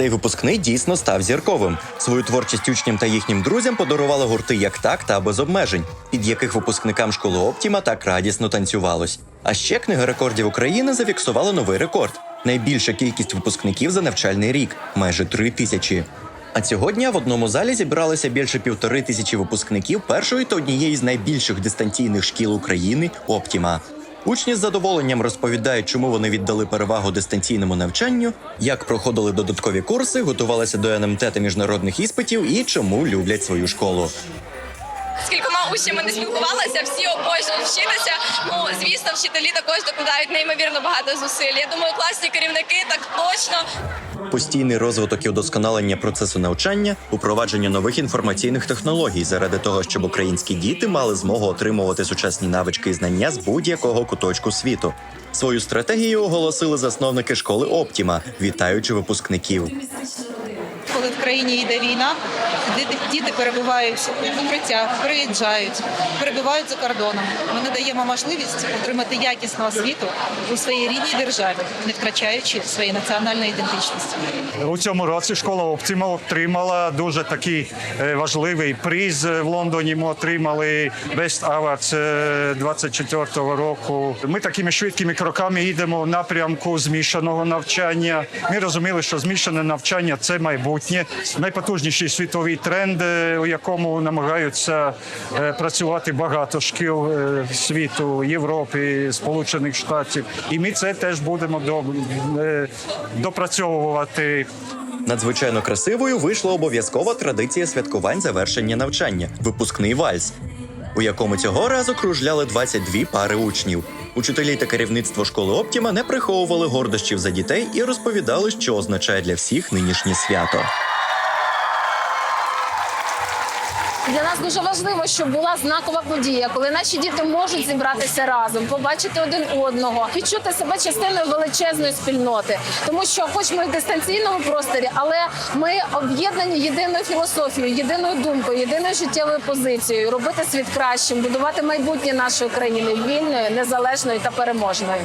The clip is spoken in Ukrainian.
Цей випускний дійсно став зірковим. Свою творчість учням та їхнім друзям подарували гурти як так та без обмежень, під яких випускникам школи Оптіма так радісно танцювалось. А ще книга рекордів України зафіксувала новий рекорд: найбільша кількість випускників за навчальний рік майже три тисячі. А цього дня в одному залі зібралося більше півтори тисячі випускників першої та однієї з найбільших дистанційних шкіл України Оптіма. Учні з задоволенням розповідають, чому вони віддали перевагу дистанційному навчанню, як проходили додаткові курси, готувалися до НМТ та міжнародних іспитів і чому люблять свою школу. З учнями не спілкувалася, всі обожнюють вчитися. Ну звісно, вчителі також докладають неймовірно багато зусиль. Я думаю, класні керівники так точно Постійний розвиток і удосконалення процесу навчання, упровадження нових інформаційних технологій заради того, щоб українські діти мали змогу отримувати сучасні навички і знання з будь-якого куточку світу. Свою стратегію оголосили засновники школи Оптіма, вітаючи випускників. Країні йде війна, діти, перебувають в укриттях, приїжджають, перебувають за кордоном. Ми надаємо можливість отримати якісну освіту у своїй рідній державі, не втрачаючи своєї національної ідентичності. У цьому році школа Оптима отримала дуже такий е, важливий приз в Лондоні. Ми отримали Best Awards е, 24-го року. Ми такими швидкими кроками йдемо в напрямку змішаного навчання. Ми розуміли, що змішане навчання це майбутнє, найпотужніший світовий тренд, е, у якому намагаються е, працювати багато шкіл е, світу, Європи, Сполучених Штатів. І ми це теж будемо допрацьовувати. Надзвичайно красивою вийшла обов'язкова традиція святкувань завершення навчання випускний вальс, у якому цього разу кружляли 22 пари учнів. Учителі та керівництво школи Оптіма не приховували гордощів за дітей і розповідали, що означає для всіх нинішнє свято. Для нас дуже важливо, щоб була знакова подія, коли наші діти можуть зібратися разом, побачити один одного, відчути себе частиною величезної спільноти. Тому що, хоч ми в дистанційному просторі, але ми об'єднані єдиною філософією, єдиною думкою, єдиною життєвою позицією робити світ кращим, будувати майбутнє нашої країни вільною, незалежною та переможною.